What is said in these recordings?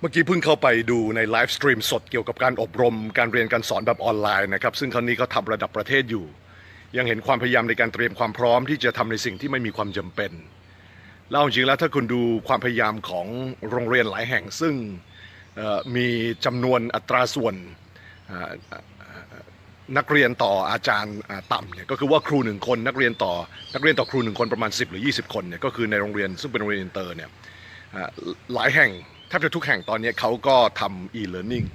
เมื่อกี้เพิ่งเข้าไปดูในไลฟ์สตรีมสดเกี่ยวกับการอบรม การเรียนการสอนแบบออนไลน์นะครับ ซึ่งครั้งนี้เขาทำระดับประเทศอยู่ ยังเห็นความพยายามในการเตรียมความพร้อมที่จะทำในสิ่งที่ไม่มีความจำเป็นแล้วจริงแล้วถ้าคุณดูความพยายามของโรงเรียนหลายแห่ง ซึ่งมีจำนวนอัตราส่วนนักเรียนต่ออาจารย์ต่ำเนี่ยก็คือว่าครูหนึ่งคนนักเรียนต่อนักเรียนต่อครูหนึ่งคนประมาณ 10 หรือ 20 คนเนี่ยก็คือในโรงเรียนซึ่งเป็นโรงเรียนอินเตอร์เนี่ยหลายแห่ง แทบจะทุกแห่งตอนนี้เขาก็ทำ e-learning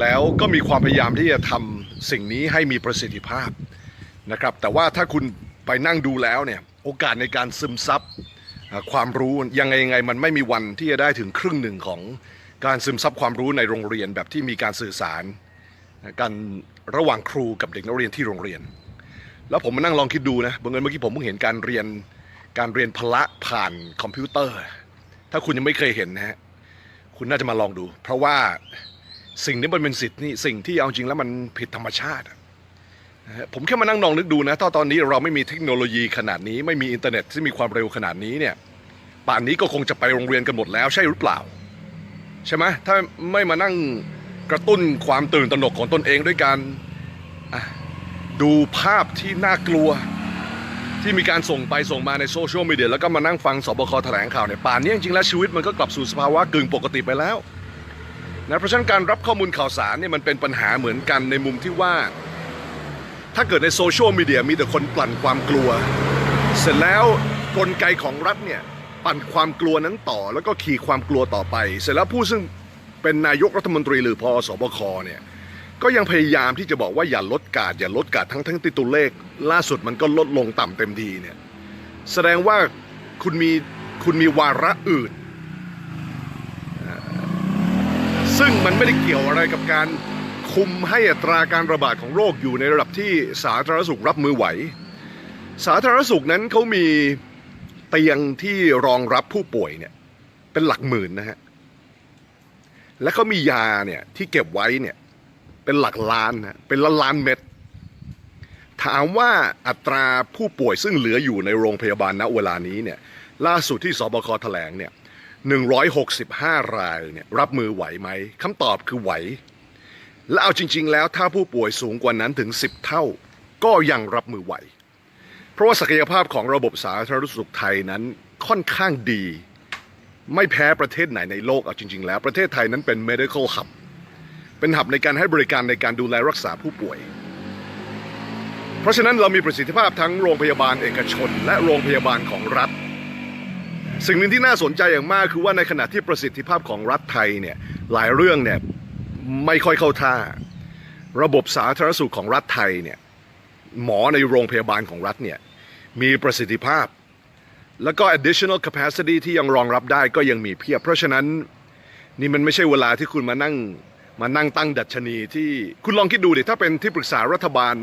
แล้วก็มีความพยายามที่จะทำสิ่งนี้ให้มีประสิทธิภาพนะครับ แต่ว่าถ้าคุณไปนั่งดูแล้วเนี่ยโอกาสในการซึมซับความรู้ยังไงยังไงมันไม่มีวันที่จะได้ถึงครึ่งหนึ่งของการซึมซับความรู้ในโรงเรียนแบบที่มีการสื่อสารกันระหว่างครูกับเด็กนักเรียนที่โรงเรียน แล้วผมมานั่งลองคิดดูนะบังเอิญเมื่อกี้ผมเพิ่งเห็นการเรียนการเรียนพละผ่านคอมพิวเตอร์ ถ้าคุณยังไม่เคยเห็นนะฮะ คุณน่าจะมาลองดู เพราะว่าสิ่งนี้มันเป็นสิทธิ์นี่สิ่งที่เอาจริงแล้วมันผิดธรรมชาติผมแค่มานั่งลองนึกดูนะถ้าตอนนี้เราไม่มีเทคโนโลยีขนาดนี้ ไม่มีอินเทอร์เน็ตที่มีความเร็วขนาดนี้เนี่ยป่านนี้ก็คงจะไปโรงเรียนกันหมดแล้วใช่หรือเปล่า ใช่ไหมถ้าไม่มานั่งกระตุ้นความตื่นตระหนกของตนเองด้วยการดูภาพที่น่ากลัว ที่มีการส่งไปส่งมาในโซเชียลมีเดียแล้วก็มานั่งฟังสบคแถลงข่าวเนี่ยป่านนี้จริงๆแล้วชีวิตมันก็กลับสู่สภาวะกึ่งปกติไปแล้วนะเพราะฉะนั้นการรับข้อมูลข่าวสารเนี่ยมันเป็นปัญหาเหมือนกันในมุมที่ว่า ถ้าเกิดในโซเชียลมีเดียมีแต่คนปั่นความกลัว เสร็จแล้วกลไกของรัฐเนี่ยปั่นความกลัวนั้นต่อแล้วก็ขี่ความกลัวต่อไป เสร็จแล้วผู้ซึ่งเป็นนายกรัฐมนตรีหรือพอสบคเนี่ย ก็ยังพยายามที่จะบอกว่าอย่าลดกาดอย่าลดกาดทั้งทั้งที่ตัวเลข ล่าสุดมันก็ลดลงต่ำเต็มทีเนี่ยแสดงว่าคุณมีคุณมีวาระอื่น ซึ่งมันไม่ได้เกี่ยวอะไรกับการคุมให้อัตราการระบาดของโรคอยู่ในระดับที่สาธารณสุขรับมือไหว สาธารณสุขนั้นเขามีเตียงที่รองรับผู้ป่วยเนี่ยเป็นหลักหมื่นนะฮะและเขามียาเนี่ยที่เก็บไว้เนี่ย เป็นหลักล้านนะเป็นล้านล้านเม็ดถามว่าอัตราผู้ป่วยซึ่งเหลืออยู่ในโรงพยาบาลณเวลานี้เนี่ยล่าสุดที่สบคแถลงเนี่ย165 รายเนี่ยรับมือไหวไหมคำตอบคือไหว และเอาจริง ๆ แล้วถ้าผู้ป่วยสูงกว่านั้นถึง 10 เท่า ก็ยังรับมือไหว เพราะว่าศักยภาพของระบบสาธารณสุขไทยนั้นค่อนข้างดี ไม่แพ้ประเทศไหนในโลกเอาจริง ๆ แล้วประเทศไทยนั้นเป็น medical hub เป็นหับในการให้บริการในการดูแลรักษาผู้ป่วย เพราะฉะนั้นเรามีประสิทธิภาพทั้งโรงพยาบาลเอกชน และโรงพยาบาลของรัฐ สิ่งหนึ่งที่น่าสนใจอย่างมากคือว่าในขณะที่ประสิทธิภาพของรัฐไทยเนี่ยหลายเรื่องเนี่ยไม่ค่อยเข้าท่า ระบบสาธารณสุขของรัฐไทยเนี่ยหมอในโรงพยาบาลของรัฐเนี่ยมีประสิทธิภาพ แล้วก็ additional capacity ที่ยังรองรับได้ก็ยังมีเพียบ เพราะฉะนั้นนี่มันไม่ใช่เวลาที่คุณมานั่ง มานั่งตั้งดัชนีที่คุณลองคิดดูดิถ้าเป็นที่ปรึกษารัฐบาล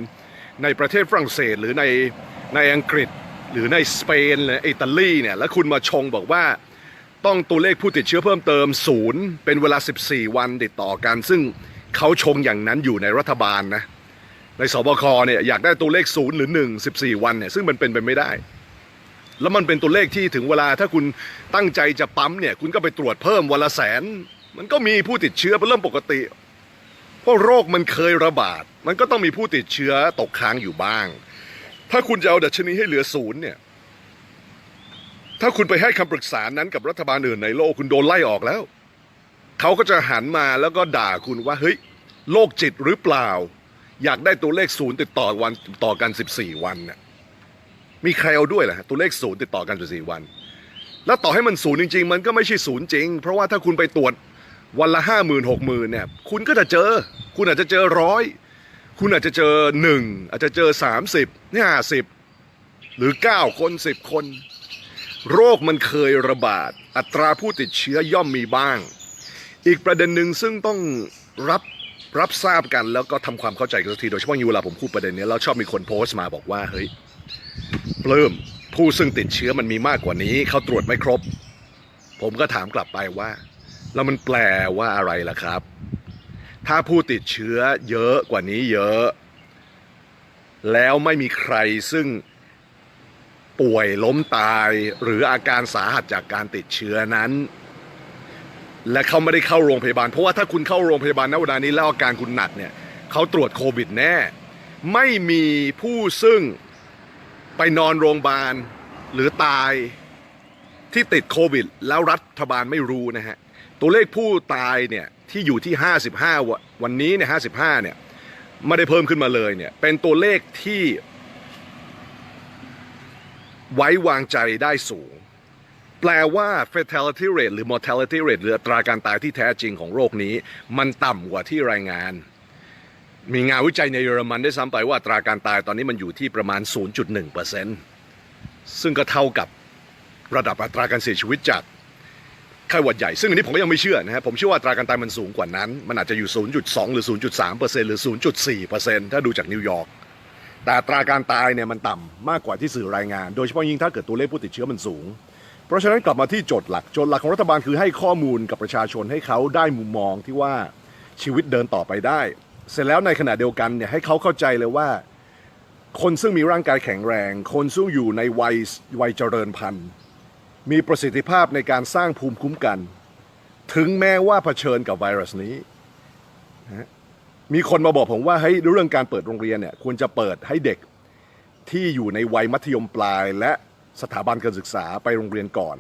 ในประเทศฝรั่งเศสหรือในในอังกฤษ หรือในสเปนหรืออิตาลีเนี่ยแล้วคุณมาชงบอกว่าต้องตัวเลขผู้ติดเชื้อเพิ่มเติมศูนย์เป็นเวลา 14 วันติดต่อกัน ซึ่งเขาชงอย่างนั้นอยู่ในรัฐบาลนะในสบคเนี่ยอยากได้ตัวเลขศูนย์หรือ 1 14 วันเนี่ยซึ่งมันเป็นไปไม่ได้ แล้วมันเป็นตัวเลขที่ถึงเวลาถ้าคุณตั้งใจจะปั๊มเนี่ยคุณก็ไปตรวจเพิ่มวันละแสน มันก็มีผู้ติดเชื้อเป็นเรื่องปกติ เพราะโรคมันเคยระบาด มันก็ต้องมีผู้ติดเชื้อตกค้างอยู่บ้าง ถ้าคุณจะเอาดัชนีให้เหลือศูนย์เนี่ย ถ้าคุณไปให้คำปรึกษานั้นกับรัฐบาลอื่นในโลกคุณโดนไล่ออกแล้ว เขาก็จะหันมาแล้วก็ด่าคุณว่าเฮ้ยโรคจิตหรือเปล่า อยากได้ตัวเลขศูนย์ติดต่อวันต่อกัน 14 วันน่ะมีใครเอาด้วยเหรอฮะตัวเลขศูนย์ติดต่อกัน14วัน แล้วต่อให้มันศูนย์จริง ๆ มันก็ไม่ใช่ศูนย์จริง เพราะว่าถ้าคุณไปตรวจ วันละห้าหมื่นหกหมื่นเนี่ยคุณก็จะเจอ คุณอาจจะเจอร้อยคุณอาจจะเจอหนึ่งอาจจะเจอสามสิบห้าสิบหรือเก้าคนสิบคน โรคมันเคยระบาด อัตราผู้ติดเชื้อย่อมมีบ้าง อีกประเด็นหนึ่งซึ่งต้องรับรับทราบกันแล้วก็ทำความเข้าใจกันสักทีโดยเฉพาะยิ่งเวลาผมพูดประเด็นนี้แล้วชอบมีคนโพสต์มาบอกว่าเฮ้ยปลื้มผู้ซึ่งติดเชื้อมันมีมากกว่านี้เขาตรวจไม่ครบ ผมก็ถามกลับไปว่า แล้วมันแปลว่าอะไรล่ะครับ ถ้าผู้ติดเชื้อเยอะกว่านี้เยอะ แล้วไม่มีใครซึ่งป่วยล้มตายหรืออาการสาหัสจากการติดเชื้อนั้น และเขาไม่ได้เข้าโรงพยาบาล เพราะว่าถ้าคุณเข้าโรงพยาบาลณเวลานี้แล้วอาการคุณหนักเนี่ยเขาตรวจโควิดแน่ ไม่มีผู้ซึ่งไปนอนโรงพยาบาลหรือตายที่ติดโควิด แล้วรัฐบาลไม่รู้นะฮะ ตัวเลขผู้ตายเนี่ยที่อยู่ที่ 55วันวันนี้เนี่ย55 เนี่ยไม่ได้เพิ่มขึ้นมาเลยเนี่ยเป็นตัวเลขที่ไว้วางใจได้สูง แปลว่า fatality rate หรือ mortality rate หรืออัตราการตายที่แท้จริงของโรคนี้ มันต่ำกว่าที่รายงาน มีงานวิจัยในเยอรมันได้ซ้ำไปว่าอัตราการตายตอนนี้มันอยู่ที่ประมาณ 0.1%ซึ่งก็เท่ากับระดับอัตราการเสียชีวิตจาก ไข้หวัดใหญ่ ซึ่งอันนี้ผมก็ยังไม่เชื่อนะฮะผมเชื่อว่าตราการตายมันสูงกว่านั้น มันอาจจะอยู่ 0.2 หรือ 0.3%หรือ 0.4%ถ้าดูจากนิวยอร์กแต่ตราการตายเนี่ยมันต่ำมากกว่าที่สื่อรายงาน โดยเฉพาะยิ่งถ้าเกิดตัวเลขผู้ติดเชื้อมันสูง เพราะฉะนั้นกลับมาที่โจทย์หลักโจทย์หลักของรัฐบาลคือให้ข้อมูลกับประชาชนให้เขาได้มุมมองที่ว่าชีวิตเดินต่อไปได้ เสร็จแล้วในขณะเดียวกันเนี่ยให้เขาเข้าใจเลยว่า คนซึ่งมีร่างกายแข็งแรง คนซึ่งอยู่ในวัยวัยเจริญพันธุ์ มีประสิทธิภาพในการสร้างภูมิคุ้มกัน ถึงแม้ว่าเผชิญกับไวรัสนี้นะมีคนมาบอกผมว่าเฮ้ยเรื่องการเปิดโรงเรียนเนี่ยควรจะเปิดให้เด็กที่อยู่ในวัยมัธยมปลาย และสถาบันการศึกษาไปโรงเรียนก่อน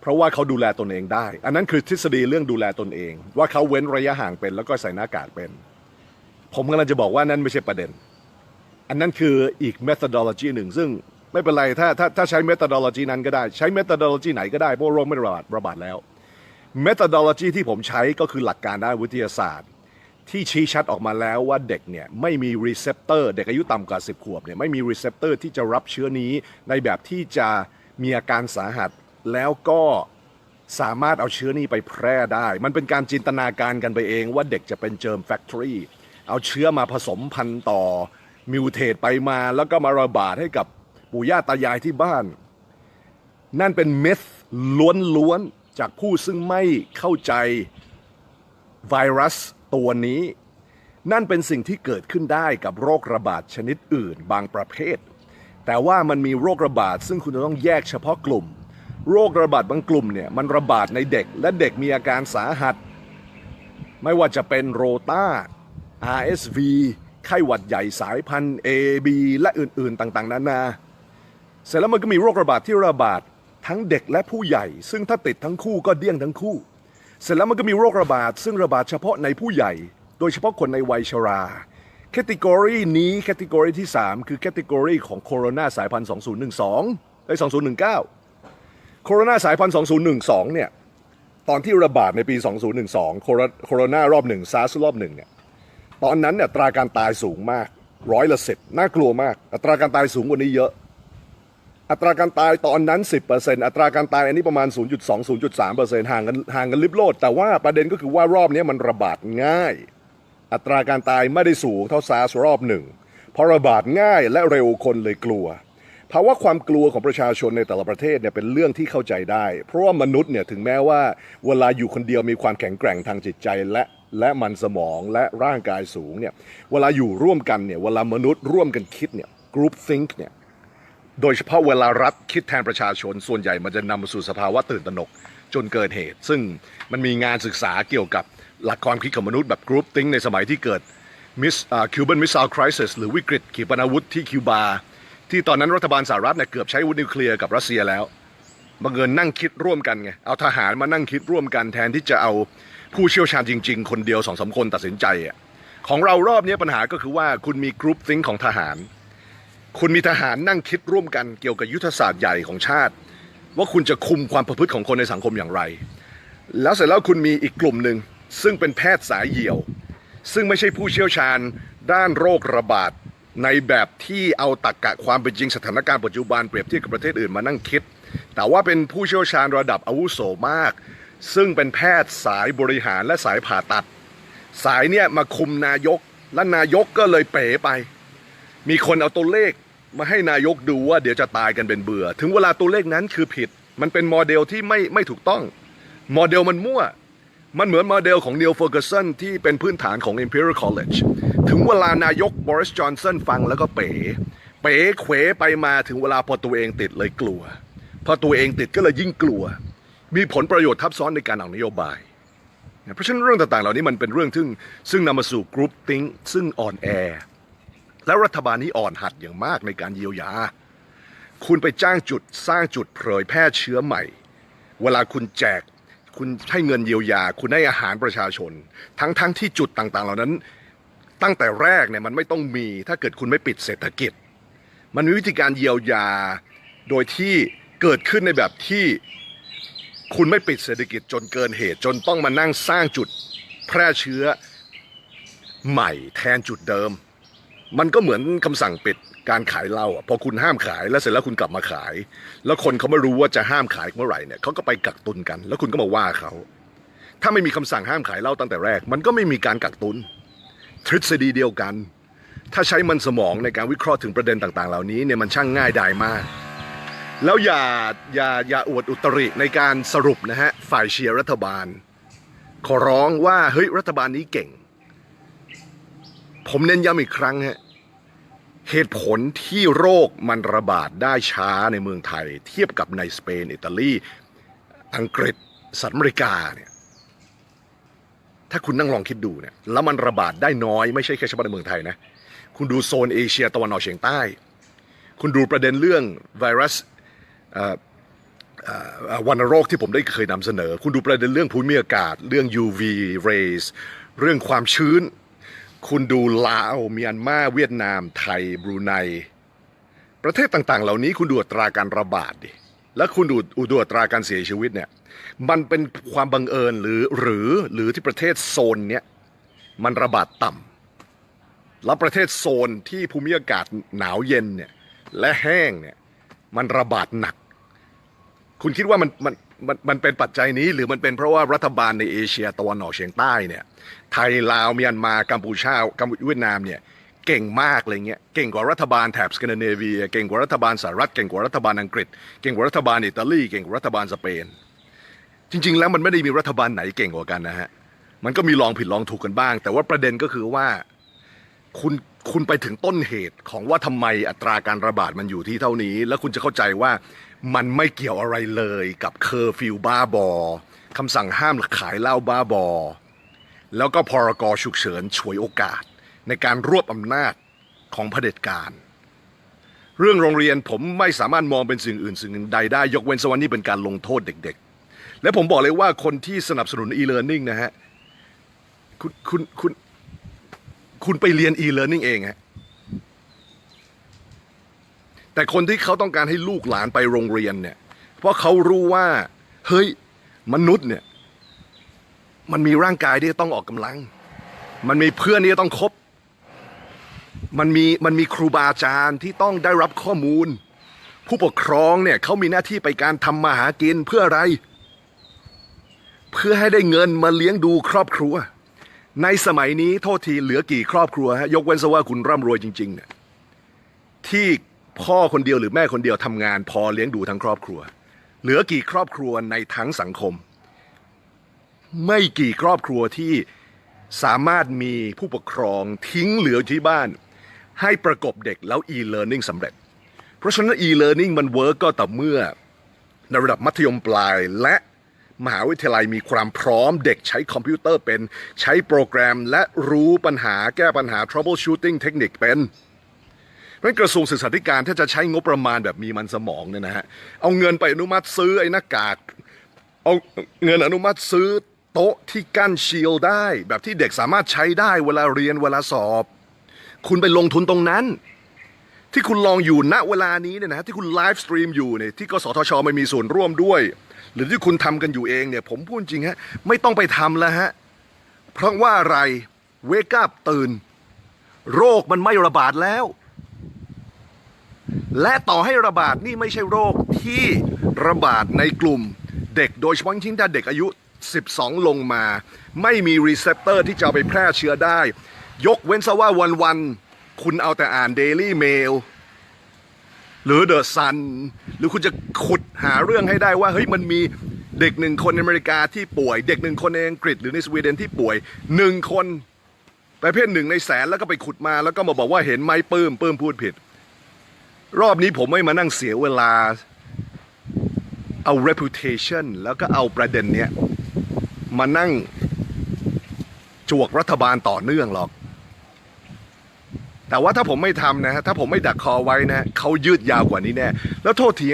เพราะว่าเขาดูแลตนเองได้ อันนั้นคือทฤษฎีเรื่องดูแลตนเอง ว่าเขาเว้นระยะห่างเป็นแล้วก็ใส่หน้ากากเป็น ผมกำลังจะบอกว่านั่นไม่ใช่ประเด็น อันนั้นคืออีก methodology หนึ่งซึ่ง ไม่เป็นไรถ้าถ้าถ้าใช้ methodology นั้นก็ได้ใช้ methodology ไหนก็ได้เพราะโรคไม่ระบาดระบาดแล้ว methodology ที่ผมใช้ก็คือหลักการด้านวิทยาศาสตร์ ที่ชี้ชัดออกมาแล้วว่าเด็กเนี่ยไม่มี receptor เด็กอายุต่ำกว่า 10 ขวบเนี่ยไม่มี receptor ที่จะรับเชื้อนี้ในแบบที่จะมีอาการสาหัสแล้วก็สามารถเอาเชื้อนี้ไปแพร่ได้ มันเป็นการจินตนาการกันไปเองว่าเด็กจะเป็นเจิม factory เอาเชื้อมาผสมพันธุ์ต่อมิวเทตไปมาแล้วก็มาระบาดให้กับ ปู่ย่าตายายที่บ้าน นั่นเป็นเมธล้วนๆจากผู้ซึ่งไม่เข้าใจไวรัสตัวนี้ นั่นเป็นสิ่งที่เกิดขึ้นได้กับโรคระบาดชนิดอื่นบางประเภท แต่ว่ามันมีโรคระบาดซึ่งคุณจะต้องแยกเฉพาะกลุ่ม โรคระบาดบางกลุ่มเนี่ยมันระบาดในเด็กและเด็กมีอาการสาหัส ไม่ว่าจะเป็นโรตา RSV ไข้หวัดใหญ่สายพันธุ์ A B และอื่นๆต่างๆ นานา เสร็จแล้วมันก็มีโรคระบาดที่ระบาดทั้งเด็กและผู้ใหญ่ ซึ่งถ้าติดทั้งคู่ก็เดี้ยงทั้งคู่ เสร็จแล้วมันก็มีโรคระบาด ซึ่งระบาดเฉพาะในผู้ใหญ่ โดยเฉพาะคนในวัยชราแคตตากรีนี้แคตตากรีที่ 3 คือแคตตากรีของโคโรนาสายพันธุ์2012ไอ้2019 โคโรนาสายพันธุ์2012 เนี่ย ตอนที่ระบาดในปี 2012โคโรโคโรนารอบหนึ่งซาร์สรอบหนึ่งเนี่ย ตอนนั้นเนี่ยตราการตายสูงมากร้อยละสิบน่ากลัวมาก อัตราการตายสูงกว่านี้เยอะ อัตราการตายตอนนั้น 10%อัตราการตายอันนี้ประมาณ 0.2 0.3%ห่างกันห่างกันลิบโลด แต่ว่าประเด็นก็คือว่ารอบนี้มันระบาดง่าย อัตราการตายไม่ได้สูงเท่าซาร์สรอบหนึ่งเพราะระบาดง่ายและเร็วคนเลยกลัวภาวะความกลัวของประชาชนในแต่ละประเทศเนี่ยเป็นเรื่องที่เข้าใจได้ เพราะว่ามนุษย์เนี่ยถึงแม้ว่าเวลาอยู่คนเดียวมีความแข็งแกร่งทางจิตใจและและมันสมองและร่างกายสูงเนี่ยเวลาอยู่ร่วมกันเนี่ยเวลามนุษย์ร่วมกันคิดเนี่ย group think เนี่ย โดยเฉพาะเวลารัฐคิดแทนประชาชนส่วนใหญ่มันจะนำมาสู่สภาวะตื่นตระหนกจนเกิดเหตุ ซึ่งมันมีงานศึกษาเกี่ยวกับหลักความคิดของมนุษย์แบบ group think ในสมัยที่เกิดมิสคิวบันมิสไซล์คริสหรือวิกฤตขีปนาวุธที่คิวบา ที่ตอนนั้นรัฐบาลสหรัฐเนี่ยเกือบใช้วุธนิวเคลียร์กับรัสเซียแล้วบังเอิญนั่งคิดร่วมกันไงเอาทหารมานั่งคิดร่วมกันแทนที่จะเอาผู้เชี่ยวชาญจริง ๆ คนเดียวสองสามคนตัดสินใจอะของเรารอบนี้ปัญหาก็คือว่าคุณมี group think ของทหาร คุณมีทหารนั่งคิดร่วมกันเกี่ยวกับยุทธศาสตร์ใหญ่ของชาติ ว่าคุณจะคุมความประพฤติของคนในสังคมอย่างไร แล้วเสร็จแล้วคุณมีอีกกลุ่มหนึ่งซึ่งเป็นแพทย์สายเหี่ยว ซึ่งไม่ใช่ผู้เชี่ยวชาญด้านโรคระบาดในแบบที่เอาตรกกะความเป็นจริงสถานการณ์ปัจจุบันเปรียบเทียบกับประเทศอื่นมานั่งคิด แต่ว่าเป็นผู้เชี่ยวชาญระดับอาวุโสมาก ซึ่งเป็นแพทย์สายบริหารและสายผ่าตัด สายเนี่ยมาคุมนายกและนายกก็เลยเป๋ไป มีคนเอาตัวเลขมาให้นายกดูว่าเดี๋ยวจะตายกันเป็นเบื่อ ถึงเวลาตัวเลขนั้นคือผิด มันเป็นโมเดลที่ไม่ไม่ถูกต้อง โมเดลมันมั่ว มันเหมือนโมเดลของนิวเฟอร์ก s สันที่เป็นพื้นฐานของ Imperial College ถึงเวลานายกบริสจอนสันฟังแล้วก็เป๋ เป๋เขวไปมาถึงเวลาพอตัวเองติดเลยกลัว พอตัวเองติดก็เลยยิ่งกลัว มีผลประโยชน์ทับซ้อนในการออกนโยบายเพราะฉะนั้นเรื่องต่างๆ เหล่านี้มันเป็นเรื่องซึ่งซึ่งนำมาสู่กรุ๊ปติ้งซึ่งอ่อนแอ แล้วรัฐบาลนี้อ่อนหัดอย่างมากในการเยียวยา คุณไปจ้างจุดสร้างจุดเผยแพร่เชื้อใหม่ เวลาคุณแจก คุณให้เงินเยียวยา คุณให้อาหารประชาชน ทั้งๆทที่จุดต่างๆ เหล่านั้น ตั้งแต่แรกเนี่ยมันไม่ต้องมี ถ้าเกิดคุณไม่ปิดเศรษฐกิจ มันมีวิธีการเยียวยา โดยที่เกิดขึ้นในแบบที่คุณไม่ปิดเศรษฐกิจจนเกินเหตุ จนต้องมานั่งสร้างจุดแพร่เชื้อใหม่แทนจุดเดิม มันก็เหมือนคำสั่งปิดการขายเหล้าอะพอคุณห้ามขายแล้วเสร็จแล้วคุณกลับมาขาย แล้วคนเขาไม่รู้ว่าจะห้ามขายเมื่อไหร่เนี่ยเขาก็ไปกักตุนกัน แล้วคุณก็มาว่าเขาถ้าไม่มีคำสั่งห้ามขายเหล้าตั้งแต่แรก มันก็ไม่มีการกักตุน ทฤษฎีเดียวกัน ถ้าใช้มันสมองในการวิเคราะห์ถึงประเด็นต่าง ๆ เหล่านี้เนี่ยมันช่างง่ายดายมาก แล้วอย่าอย่าอย่าอวดอุตริในการสรุปนะฮะฝ่ายเชียร์รัฐบาล ขอร้องว่าเฮ้ยรัฐบาลนี้เก่ง ผมเน้นย้ำอีกครั้งฮะเหตุผลที่โรคมันระบาดได้ช้าในเมืองไทย เทียบกับในสเปน อิตาลี อังกฤษสหรัฐอเมริกาเนี่ยถ้าคุณนั่งลองคิดดูเนี่ยแล้วมันระบาดได้น้อยไม่ใช่แค่เฉพาะในเมืองไทยนะ คุณดูโซนเอเชียตะวันออกเฉียงใต้ คุณดูประเด็นเรื่องไวรัสวัณโรคที่ผมได้เคยนำเสนอ คุณดูประเด็นเรื่องภูมิอากาศ เรื่อง UV rays เรื่องความชื้น คุณดูลาวเมียนมาเวียดนาม ไทยบรูไน ประเทศต่างๆ เหล่านี้คุณดูอัตราการระบาดดิแล้วคุณดูดูอัตราการเสียชีวิตเนี่ยมันเป็นความบังเอิญหรือหรือหรือที่ประเทศโซนเนี้ยมันระบาดต่ำแล้วประเทศโซนที่ภูมิอากาศหนาวเย็นเนี่ยและแห้งเนี่ยมันระบาดหนัก คุณคิดว่ามันมัน มันมันเป็นปัจจัยนี้หรือมันเป็นเพราะว่ารัฐบาลในเอเชียตะวันออกเฉียงใต้เนี่ยไทยลาวเมียนมากัมพูชากัมพูเวียดนามเนี่ยเก่งมากเลยเงี้ยเก่งกว่ารัฐบาลแถบสแกนดิเนเวียเก่งกว่ารัฐบาลสหรัฐเก่งกว่ารัฐบาลอังกฤษ เก่งกว่ารัฐบาลอิตาลีเก่งกว่ารัฐบาลสเปน จริง ๆ แล้วมันไม่ได้มีรัฐบาลไหนเก่งกว่ากันนะฮะมันก็มีลองผิดลองถูกกันบ้าง แต่ว่าประเด็นก็คือว่าคุณคุณไปถึงต้นเหตุของว่าทำไมอัตราการระบาดมันอยู่ที่เท่านี้ แล้วคุณจะเข้าใจว่า มันไม่เกี่ยวอะไรเลยกับเคอร์ฟิวบ้าบอคำสั่งห้ามขายเหล้าบ้าบอ แล้วก็พรกฉุกเฉินฉวยโอกาส ในการรวบอำนาจของเผด็จการ เรื่องโรงเรียนผมไม่สามารถมองเป็นสิ่งอื่นสิ่งใดได้ ยกเว้นสวรรค์นี้เป็นการลงโทษเด็กๆ และผมบอกเลยว่าคนที่สนับสนุน e-learning นะฮะ คุณคุณคุณคุณไปเรียน e-learning เองฮะ แต่คนที่เขาต้องการให้ลูกหลานไปโรงเรียนเนี่ย เพราะเขารู้ว่า เฮ้ย มนุษย์เนี่ย มันมีร่างกายที่ต้องออกกำลัง มันมีเพื่อนที่ต้องคบ มันมีมันมีครูบาอาจารย์ที่ต้องได้รับข้อมูล ผู้ปกครองเนี่ยเขามีหน้าที่ไปการทำมาหากินเพื่ออะไร เพื่อให้ได้เงินมาเลี้ยงดูครอบครัว ในสมัยนี้โทษทีเหลือกี่ครอบครัวฮะยกเว้นซะว่าคุณร่ำรวยจริงๆเนี่ยที่ พ่อคนเดียวหรือแม่คนเดียวทำงานพอเลี้ยงดูทั้งครอบครัว เหลือกี่ครอบครัวในทั้งสังคม ไม่กี่ครอบครัวที่สามารถมีผู้ปกครองทิ้งเหลืออยู่ที่บ้าน ให้ประกบเด็กแล้ว e-learning สำเร็จ เพราะฉะนั้น e-learning มันเวิร์กก็ต่อเมื่อในระดับมัธยมปลายและมหาวิทยาลัยมีความพร้อมเด็กใช้คอมพิวเตอร์เป็นใช้โปรแกรมและรู้ปัญหาแก้ปัญหา troubleshooting เทคนิคเป็น เพราะฉะนั้นกระทรวงศึกษาธิการถ้าจะใช้งบประมาณแบบมีมันสมองเนี่ยนะฮะเอาเงินไปอนุมัติซื้อไอ้หน้ากากเอาเงินอนุมัติซื้อโต๊ะที่กั้นชีลได้ แบบที่เด็กสามารถใช้ได้เวลาเรียนเวลาสอบ คุณไปลงทุนตรงนั้น ที่คุณลองอยู่ณเวลานี้เนี่ยนะฮะที่คุณไลฟ์สตรีมอยู่เนี่ยที่กสทชไม่มีส่วนร่วมด้วย หรือที่คุณทำกันอยู่เองเนี่ยผมพูดจริงฮะไม่ต้องไปทำแล้วฮะเพราะว่าอะไรเวกับตื่น โรคมันไม่ระบาดแล้ว และต่อให้ระบาดนี่ไม่ใช่โรคที่ระบาดในกลุ่มเด็กโดยเฉพาะยิ่งถ้าเด็กอายุ 12 ลงมา ไม่มีรีเซพเตอร์ที่จะไปแพร่เชื้อได้ ยกเว้นซะว่าวันๆ คุณเอาแต่อ่าน Daily Mail หรือ The Sun หรือคุณจะขุดหาเรื่องให้ได้ว่าเฮ้ยมันมีเด็กหนึ่งคนในอเมริกาที่ป่วย เด็กหนึ่งคนในอังกฤษหรือในสวีเดนที่ป่วยหนึ่งคนประเภทหนึ่งในแสนแล้วก็ไปขุดมาแล้วก็มาบอกว่าเห็นไหมปื้มปื้มพูดผิด รอบนี้ผมไม่มานั่งเสียเวลา เอา reputation แล้วก็เอาประเด็นเนี้ย มานั่งจวกรัฐบาลต่อเนื่องหรอก แต่ว่าถ้าผมไม่ทำนะฮะ ถ้าผมไม่ดักคอไว้นะ เขายืดยาวกว่านี้แน่ แล้วโทษที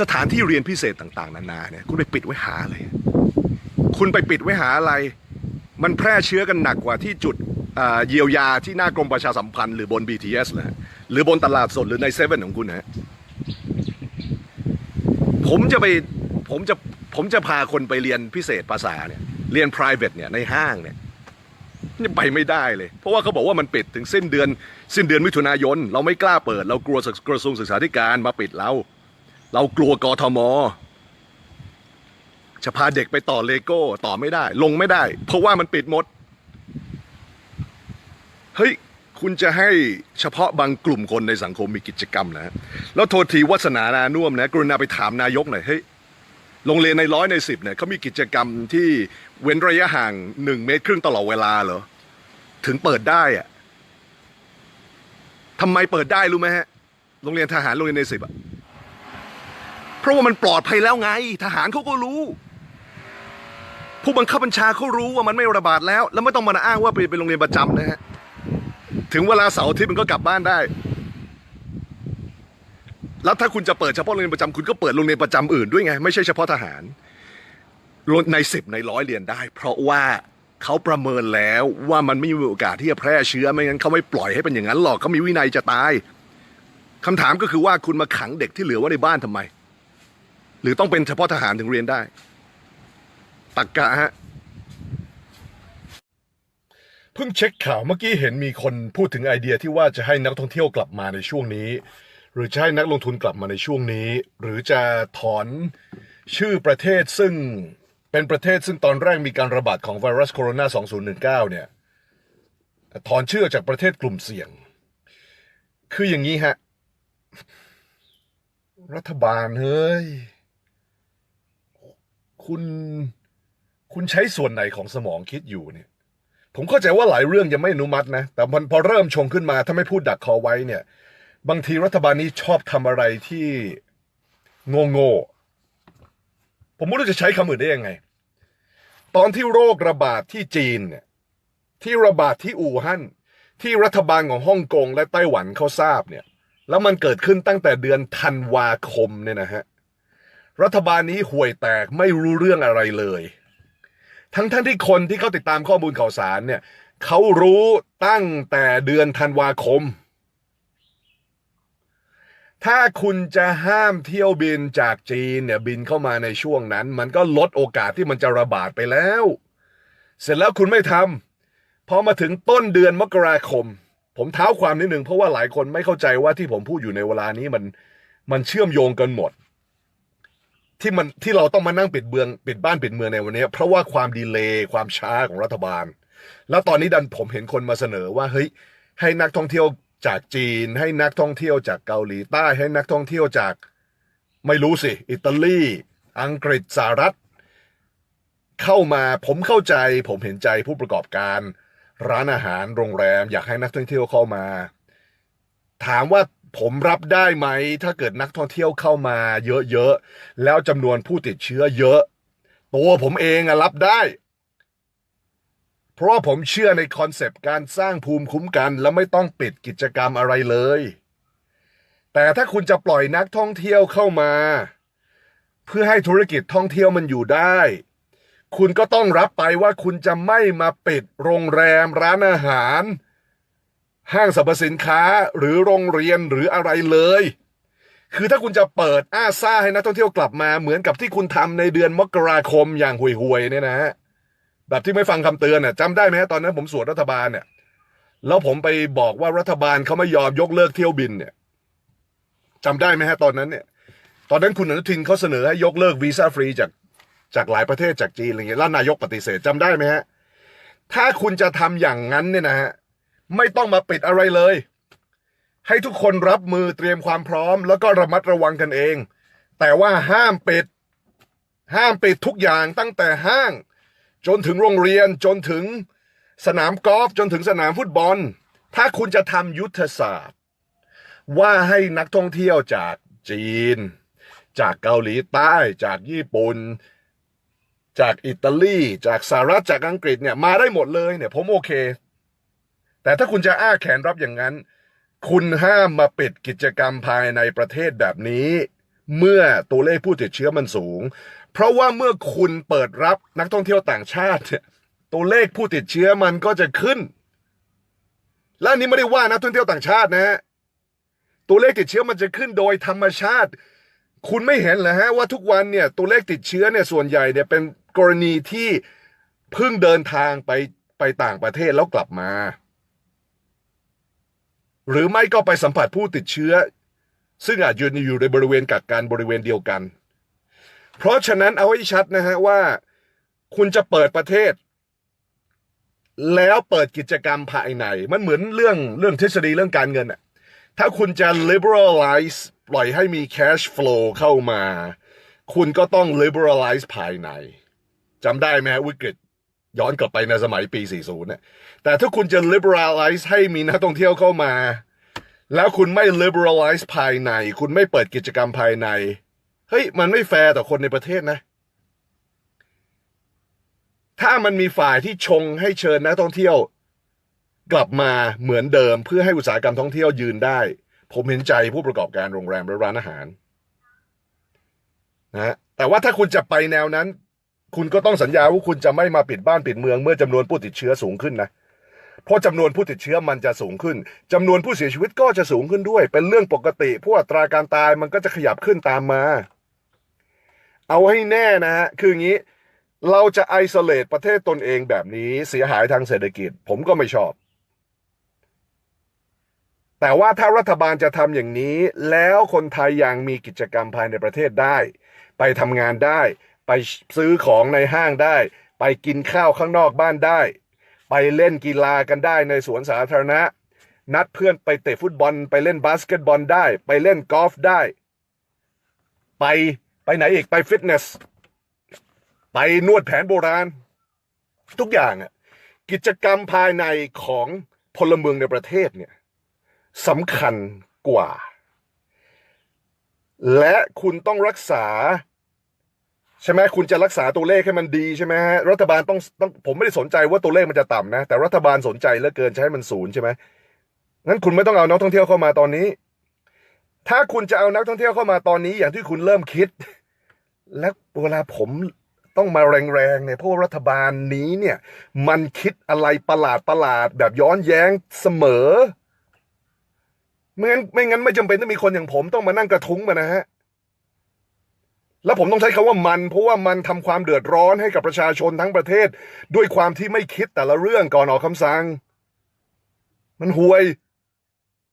สถานที่เรียนพิเศษต่าง ๆ นานาเนี่ย คุณไปปิดไว้หาอะไร คุณไปปิดไว้หาอะไร มันแพร่เชื้อกันหนักกว่าที่จุด เยียวยาที่หน้ากรมประชาสัมพันธ์หรือบน BTS เลยหรือบนตลาดสดหรือในเซเว่นของคุณนะผมจะไปผมจะผมจะพาคนไปเรียนพิเศษภาษาเนี่ยเรียน private เนี่ยในห้างเนี่ยไปไม่ได้เลย เพราะว่าเขาบอกว่ามันปิดถึงสิ้นเดือนสิ้นเดือนมิถุนายน เราไม่กล้าเปิด เรากลัวกระทรวงศึกษาธิการมาปิดเรา เรากลัวกทมจะพาเด็กไปต่อเลโก้ต่อไม่ได้ ลงไม่ได้ เพราะว่ามันปิดหมด เฮ้ยคุณจะให้เฉพาะบางกลุ่มคนในสังคมมีกิจกรรมนะแล้วโทษทีวัฒนานานุ่วมนะกรุณาไปถามนายกหน่อยเฮ้ยโรงเรียนในร้อยในสิบเนี่ยเขามีกิจกรรมที่เว้นระยะห่างหนึ่งเมตรครึ่งตลอดเวลาเหรอถึงเปิดได้อะทำไมเปิดได้รู้ไหมฮะโรงเรียนทหารโรงเรียนในสิบอะเพราะว่ามันปลอดภัยแล้วไง ทหารเขาก็รู้ ผู้บังคับบัญชาเขารู้ว่ามันไม่ระบาดแล้ว แล้วไม่ต้องมาอ้างว่าไปเป็นโรงเรียนประจำนะฮะ ถึงเวลาเสาร์อาทิตย์มันก็กลับบ้านได้ แล้วถ้าคุณจะเปิดเฉพาะโรงเรียนประจำคุณก็เปิดโรงเรียนประจำอื่นด้วยไง ไม่ใช่เฉพาะทหารในสิบในร้อยเรียนได้ เพราะว่าเขาประเมินแล้วว่ามันไม่มีโอกาสที่จะแพร่เชื้อไม่งั้นเขาไม่ปล่อยให้เป็นอย่างนั้นหรอกเขามีวินัยจะตายคำถามก็คือว่าคุณมาขังเด็กที่เหลือไว้ในบ้านทำไม หรือต้องเป็นเฉพาะทหารถึงเรียนได้ตักกะฮะ เพิ่งเช็คข่าวเมื่อกี้เห็นมีคนพูดถึงไอเดียที่ว่าจะให้นักท่องเที่ยวกลับมาในช่วงนี้ หรือจะให้นักลงทุนกลับมาในช่วงนี้ หรือจะถอนชื่อประเทศซึ่งเป็นประเทศซึ่งตอนแรกมีการระบาดของไวรัสโคโรนา 2019 เนี่ยถอนชื่อจากประเทศกลุ่มเสี่ยง คืออย่างนี้ฮะ รัฐบาลเฮ้ย คุณ คุณใช้ส่วนไหนของสมองคิดอยู่เนี่ย ผมเข้าใจว่าหลายเรื่องยังไม่อนุมัตินะ แต่พอพอเริ่มชงขึ้นมา ถ้าไม่พูดดักคอไว้เนี่ย บางทีรัฐบาลนี้ชอบทำอะไรที่โง่โง่ๆผมไม่รู้จะใช้คำอื่นได้ยังไง ตอนที่โรคระบาดที่จีนเนี่ย ที่ระบาดที่อู่ฮั่น ที่รัฐบาลของฮ่องกงและไต้หวันเขาทราบเนี่ย แล้วมันเกิดขึ้นตั้งแต่เดือนธันวาคมเนี่ยนะฮะ รัฐบาลนี้ห่วยแตกไม่รู้เรื่องอะไรเลย ทั้งท่านที่คนที่เขาติดตามข้อมูลข่าวสารเนี่ยเขารู้ตั้งแต่เดือนธันวาคม ถ้าคุณจะห้ามเที่ยวบินจากจีนเนี่ยบินเข้ามาในช่วงนั้น มันก็ลดโอกาสที่มันจะระบาดไปแล้ว เสร็จแล้วคุณไม่ทำพอมาถึงต้นเดือนมกราคม ผมเท้าความนิดหนึ่งเพราะว่าหลายคนไม่เข้าใจว่าที่ผมพูดอยู่ในเวลานี้มันมันเชื่อมโยงกันหมด ที่มันที่เราต้องมานั่งปิดเบืองปิดบ้านปิดเมืองในวันนี้ เพราะว่าความดีเลย์ความช้าของรัฐบาล แล้วตอนนี้ดันผมเห็นคนมาเสนอว่าเฮ้ยให้นักท่องเที่ยวจากจีน ให้นักท่องเที่ยวจากเกาหลีใต้ ให้นักท่องเที่ยวจากไม่รู้สิอิตาลีอังกฤษสหรัฐ เข้ามาผมเข้าใจ ผมเห็นใจผู้ประกอบการ ร้านอาหารโรงแรม อยากให้นักท่องเที่ยวเข้ามา ถามว่า ผมรับได้ไหม ถ้าเกิดนักท่องเที่ยวเข้ามาเยอะๆ แล้วจำนวนผู้ติดเชื้อเยอะ ตัวผมเองอะรับได้ เพราะาผมเชื่อในคอนเซปต์การสร้างภูมิคุ้มกัน และไม่ต้องปิดกิจกรรมอะไรเลย แต่ถ้าคุณจะปล่อยนักท่องเที่ยวเข้ามา เพื่อให้ธุรกิจท่องเที่ยวมันอยู่ได้ คุณก็ต้องรับไปว่าคุณจะไม่มาปิดโรงแรมร้านอาหาร ห้างสรรพสินค้าหรือโรงเรียนหรืออะไรเลย คือถ้าคุณจะเปิดอ้าซ่าให้นักท่องเที่ยวกลับมาเหมือนกับที่คุณทำในเดือนมกราคมอย่างห่วยๆเนี่ยนะฮะแบบที่ไม่ฟังคำเตือนน่ะจำได้ไหมตอนนั้นผมสวนรัฐบาลเนี่ยแล้วผมไปบอกว่ารัฐบาลเขาไม่ยอมยกเลิกเที่ยวบินเนี่ยจำได้ไหมฮะตอนนั้นเนี่ย ตอนนั้นคุณอนุทินเขาเสนอให้ยกเลิกวีซ่าฟรีจากจากหลายประเทศจากจีนอะไรเงี้ยแล้วนายกปฏิเสธจำได้ไหมฮะถ้าคุณจะทำอย่างนั้นเนี่ยนะฮะ ไม่ต้องมาปิดอะไรเลย ให้ทุกคนรับมือเตรียมความพร้อม แล้วก็ระมัดระวังกันเอง แต่ว่าห้ามปิด ห้ามปิดทุกอย่างตั้งแต่ห้าง จนถึงโรงเรียนจนถึงสนามกอล์ฟจนถึงสนามฟุตบอล ถ้าคุณจะทำยุทธศาสตร์ ว่าให้นักท่องเที่ยวจากจีน จากเกาหลีใต้ จากญี่ปุ่นจากอิตาลี จากสหรัฐจากอังกฤษเนี่ยมาได้หมดเลยเนี่ยผมโอเค แต่ถ้าคุณจะอ้าแขนรับอย่างนั้น คุณห้ามมาปิดกิจกรรมภายในประเทศแบบนี้ เมื่อตัวเลขผู้ติดเชื้อมันสูง เพราะว่าเมื่อคุณเปิดรับนักท่องเที่ยวต่างชาติเนี่ยตัวเลขผู้ติดเชื้อมันก็จะขึ้น และนนี้ไม่ได้ว่านักท่องเที่ยวต่างชาตินะฮะตัวเลขติดเชื้อมันจะขึ้นโดยธรรมชาติ คุณไม่เห็นเหรอฮะว่าทุกวันเนี่ยตัวเลขติดเชื้อเนี่ยส่วนใหญ่เนี่ยเป็นกรณีที่เพิ่งเดินทางไปไปต่างประเทศแล้วกลับมา หรือไม่ก็ไปสัมผัสผู้ติดเชื้อ ซึ่งอาจจะอยู่ในบริเวณกักกันบริเวณเดียวกัน เพราะฉะนั้นเอาให้ชัดนะฮะว่า คุณจะเปิดประเทศ แล้วเปิดกิจกรรมภายใน มันเหมือนเรื่องเรื่องทฤษฎีเรื่องการเงินอะถ้าคุณจะ liberalize ปล่อยให้มี cash flow เข้ามา คุณก็ต้อง liberalize ภายในจำได้ไหมฮะวิกฤต ย้อนกลับไปในสมัยปี 40เนี่ยแต่ถ้าคุณจะ liberalize ให้มีนักท่องเที่ยวเข้ามา แล้วคุณไม่ liberalize ภายใน คุณไม่เปิดกิจกรรมภายใน เฮ้ย มันไม่แฟร์ต่อคนในประเทศนะ ถ้ามันมีฝ่ายที่ชงให้เชิญนักท่องเที่ยว กลับมาเหมือนเดิม เพื่อให้อุตสาหกรรมท่องเที่ยวยืนได้ ผมเห็นใจผู้ประกอบการโรงแรมและร้านอาหารนะแต่ว่าถ้าคุณจะไปแนวนั้น คุณก็ต้องสัญญาว่าคุณจะไม่มาปิดบ้านปิดเมืองเมื่อจำนวนผู้ติดเชื้อสูงขึ้นนะเพราะจำนวนผู้ติดเชื้อมันจะสูงขึ้นจำนวนผู้เสียชีวิตก็จะสูงขึ้นด้วย เป็นเรื่องปกติพวกอัตราการตายมันก็จะขยับขึ้นตามมา เอาให้แน่นะฮะคืออย่างนี้ เราจะไอโซเลตประเทศตนเองแบบนี้เสียหายทางเศรษฐกิจ ผมก็ไม่ชอบ แต่ว่าถ้ารัฐบาลจะทำอย่างนี้ แล้วคนไทยยังมีกิจกรรมภายในประเทศได้ ไปทำงานได้ ไปซื้อของในห้างได้ ไปกินข้าวข้างนอกบ้านได้ ไปเล่นกีฬากันได้ในสวนสาธารณะ นัดเพื่อนไปเตะฟุตบอล ไปเล่นบาสเกตบอลได้ ไปเล่นกอล์ฟได้ ไปไปไหนอีกไปฟิตเนส ไปนวดแผนโบราณ ทุกอย่างอะกิจกรรมภายในของพลเมืองในประเทศเนี่ยสำคัญกว่า และคุณต้องรักษา ใช่ไหมคุณจะรักษาตัวเลขให้มันดีใช่ไหมฮะรัฐบาลต้องต้องผมไม่ได้สนใจว่าตัวเลขมันจะต่ำนะ แต่รัฐบาลสนใจเหลือเกินจะให้มันศูนย์ใช่ไหมงั้นคุณไม่ต้องเอานักท่องเที่ยวเข้ามาตอนนี้ ถ้าคุณจะเอานักท่องเที่ยวเข้ามาตอนนี้ อย่างที่คุณเริ่มคิด และเวลาผมต้องมาแรงๆเนี่ยเพราะว่ารัฐบาลนี้เนี่ย มันคิดอะไรประหลาดประหลาดแบบย้อนแย้งเสมอไม่งั้นไม่งั้นไม่จำเป็นต้องมีคนอย่างผมต้องมานั่งกระทุ้งมานะฮะ แล้วผมต้องใช้คำว่ามันเพราะว่ามันทำความเดือดร้อนให้กับประชาชนทั้งประเทศ ด้วยความที่ไม่คิดแต่ละเรื่องก่อนออกคำสั่ง มันห่วย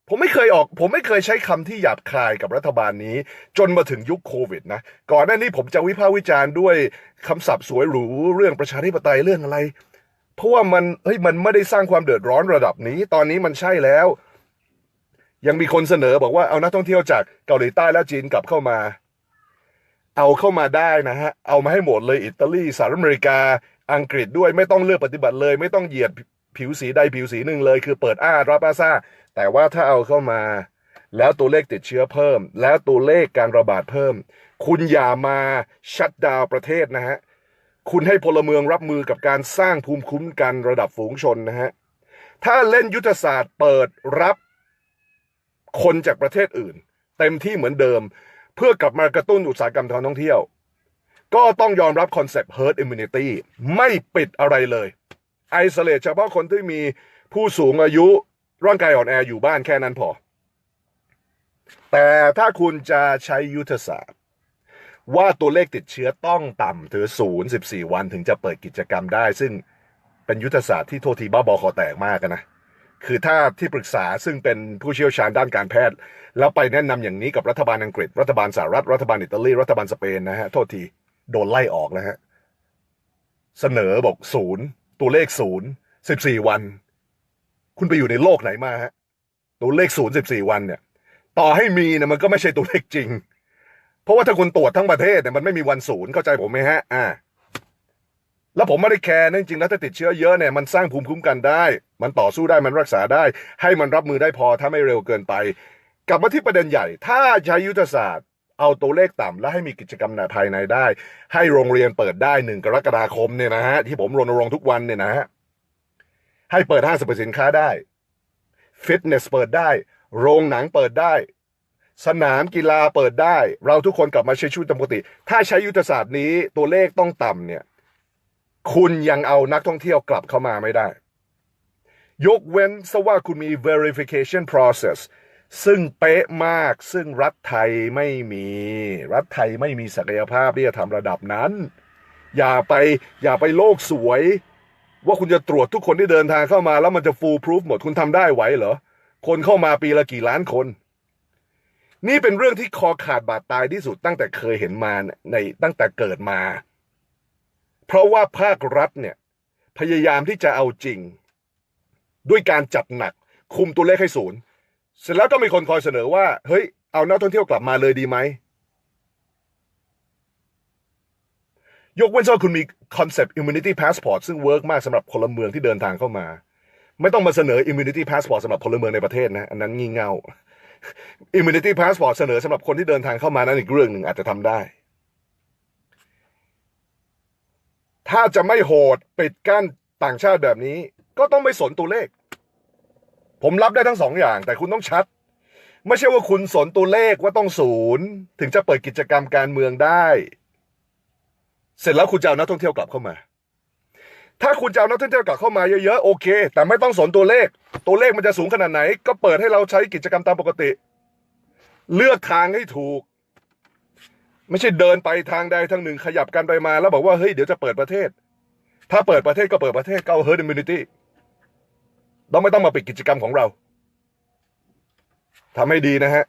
ผมไม่เคยออก ผมไม่เคยใช้คำที่หยาบคายกับรัฐบาลนี้ จนมาถึงยุคโควิดนะ ก่อนหน้านี้ผมจะวิพากษ์วิจารณ์ด้วยคำศัพท์สวยหรูเรื่องประชาธิปไตยเรื่องอะไร เพราะว่ามันเฮ้ยมันไม่ได้สร้างความเดือดร้อนระดับนี้ ตอนนี้มันใช่แล้ว ยังมีคนเสนอบอกว่าเอานักท่องเที่ยวจากเกาหลีใต้และจีนกลับเข้ามา เอาเข้ามาได้นะฮะ เอามาให้หมดเลยอิตาลีสหรัฐอเมริกาอังกฤษด้วยไม่ต้องเลือกปฏิบัติเลย ไม่ต้องเหยียดผิวสีใดผิวสีหนึ่งเลย คือเปิดอ้ารับอาซาแต่ว่าถ้าเอาเข้ามา แล้วตัวเลขติดเชื้อเพิ่ม แล้วตัวเลขการระบาดเพิ่ม คุณอย่ามาชัดดาวประเทศนะฮะ คุณให้พลเมืองรับมือกับการสร้างภูมิคุ้มกันระดับฝูงชนนะฮะ ถ้าเล่นยุทธศาสตร์เปิดรับคนจากประเทศอื่น เต็มที่เหมือนเดิม เพื่อกลับมากระตุ้นอุตสาหกรรมท่องเที่ยว ก็ต้องยอมรับคอนเซปต์ herd immunity ไม่ปิดอะไรเลยไอโซเลตเฉพาะคนที่มีผู้สูงอายุร่างกายอ่อนแออยู่บ้านแค่นั้นพอ แต่ถ้าคุณจะใช้ยุทธศาสตร์ ว่าตัวเลขติดเชื้อต้องต่ำถึงศูนย์สิบสี่วันถึงจะเปิดกิจกรรมได้ ซึ่งเป็นยุทธศาสตร์ที่โทษทีบ้าบอคอแตกมากอะนะ คือถ้าที่ปรึกษาซึ่งเป็นผู้เชี่ยวชาญด้านการแพทย์ แล้วไปแนะนำอย่างนี้กับรัฐบาลอังกฤษ รัฐบาลสหรัฐ รัฐบาลอิตาลี รัฐบาลสเปนนะฮะ โทษที โดนไล่ออกนะฮะ เสนอบอกศูนย์ตัวเลขศูนย์สิบสี่วัน คุณไปอยู่ในโลกไหนมาฮะ ตัวเลขศูนย์สิบสี่วันเนี่ย ต่อให้มีเนี่ยมันก็ไม่ใช่ตัวเลขจริง เพราะว่าถ้าคุณตรวจทั้งประเทศเนี่ยมันไม่มีวันศูนย์เข้าใจผมไหมฮะ อ่า แล้วผมไม่ได้แคร์นะจริงๆแล้วถ้าติดเชื้อเยอะเนี่ยมันสร้างภูมิคุ้มกันได้ มันต่อสู้ได้มันรักษาได้ ให้มันรับมือได้พอถ้าไม่เร็วเกินไป กลับมาที่ประเด็นใหญ่ ถ้าใช้ยุทธศาสตร์ เอาตัวเลขต่ำและให้มีกิจกรรมในภายในได้ ให้โรงเรียนเปิดได้หนึ่งกรกฎาคมเนี่ยนะฮะที่ผมรณรงค์ทุกวันเนี่ยนะฮะให้เปิดห้างสรรพสินค้าได้ฟิตเนสเปิดได้ โรงหนังเปิดได้ สนามกีฬาเปิดได้ เราทุกคนกลับมาใช้ชีวิตปกติ ถ้าใช้ยุทธศาสตร์นี้ตัวเลขต้องต่ำเนี่ย คุณยังเอานักท่องเที่ยวกลับเข้ามาไม่ได้ ยกเว้นซะว่าคุณมี verification process ซึ่งเป๊ะมากซึ่งรัฐไทยไม่มี รัฐไทยไม่มีศักยภาพที่จะทำระดับนั้น อย่าไปอย่าไปโลกสวย ว่าคุณจะตรวจทุกคนที่เดินทางเข้ามา แล้วมันจะ full proof หมดคุณทำได้ไหวเหรอ คนเข้ามาปีละกี่ล้านคน นี่เป็นเรื่องที่คอขาดบาดตายที่สุดตั้งแต่เคยเห็นมาในตั้งแต่เกิดมา เพราะว่าภาครัฐเนี่ยพยายามที่จะเอาจริง ด้วยการจัดหนัก คุมตัวเลขให้ศูนย์เสร็จแล้วก็มีคนคอยเสนอว่า เฮ้ย เอานักท่องเที่ยวกลับมาเลยดีไหม ยกเว้นว่าคุณมีคอนเซปต์ immunity passport ซึ่งเวิร์กมากสำหรับพลเมืองที่เดินทางเข้ามา ไม่ต้องมาเสนอ immunity passport สำหรับพลเมืองในประเทศนะ อันนั้นงี่เง่า immunity passport เสนอสำหรับคนที่เดินทางเข้ามานั้นอีกเรื่องหนึ่งอาจจะทำได้ ถ้าจะไม่โหดปิดกั้นต่างชาติแบบนี้ ก็ต้องไม่สนตัวเลข ผมรับได้ทั้งสองอย่าง แต่คุณต้องชัด ไม่ใช่ว่าคุณสนตัวเลขว่าต้องศูนย์ถึงจะเปิดกิจกรรมการเมืองได้ เสร็จแล้วคุณจะเอานักท่องเที่ยวกลับเข้ามา ถ้าคุณจะเอานักท่องเที่ยวกลับเข้ามาเยอะๆโอเค แต่ไม่ต้องสนตัวเลข ตัวเลขมันจะสูงขนาดไหน ก็เปิดให้เราใช้กิจกรรมตามปกติ เลือกทางให้ถูก ไม่ใช่เดินไปทางใดทางหนึ่งขยับกันไปมา แล้วบอกว่าเฮ้ยเดี๋ยวจะเปิดประเทศ ถ้าเปิดประเทศก็เปิดประเทศก็ herd immunity เราไม่ต้องมาปิดกิจกรรมของเราทำให้ดีนะฮะ